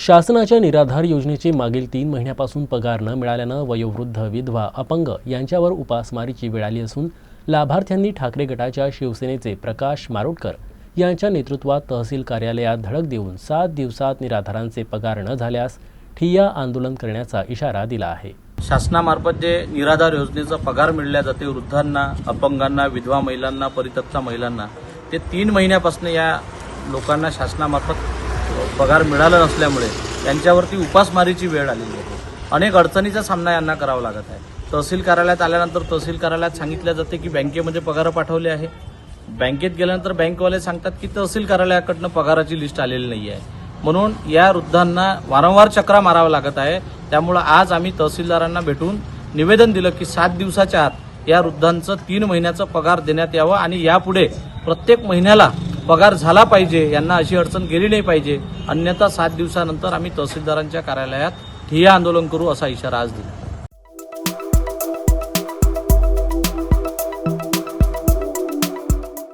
शासनाच्या निराधार योजनेचे मागील तीन महिन्यापासून पगार न मिळाल्यानं वयोवृद्ध विधवा अपंग यांच्यावर उपासमारीची वेळ आली असून लाभार्थ्यांनी ठाकरे गटाच्या शिवसेनेचे प्रकाश मारोटकर यांच्या नेतृत्वात तहसील कार्यालयात धडक देऊन सात दिवसात निराधारांचे पगार न झाल्यास ठिय्या आंदोलन करण्याचा इशारा दिला आहे. शासनामार्फत जे निराधार योजनेचा पगार मिळल्या जाते वृद्धांना अपंगांना विधवा महिलांना परित्यक्ता महिलांना ते तीन महिन्यापासून या लोकांना शासनामार्फत पगार मिळाला नसल्यामुळे त्यांच्यावरती उपासमारीची वेळ आलेली आहे. अनेक अडचणीचा सामना यांना करावा लागत आहे. तहसील कार्यालयात आल्यानंतर तहसील कार्यालयात सांगितलं जाते की बँकेमध्ये पगार पाठवले आहे. बँकेत गेल्यानंतर बँकवाले सांगतात की तहसील कार्यालयाकडनं पगाराची लिस्ट आलेली नाही आहे म्हणून या वृद्धांना वारंवार चक्रा मारावं लागत आहे. त्यामुळं आज आम्ही तहसीलदारांना भेटून निवेदन दिलं की सात दिवसाच्या आत या वृद्धांचं तीन महिन्याचं पगार देण्यात यावं आणि यापुढे प्रत्येक महिन्याला पगार झाला पाहिजे यांना अशी अडचण गेली नाही पाहिजे. अन्यथा सात दिवसानंतर आम्ही तहसीलदारांच्या कार्यालयात ठिय्या आंदोलन करू असा इशारा आज दिला.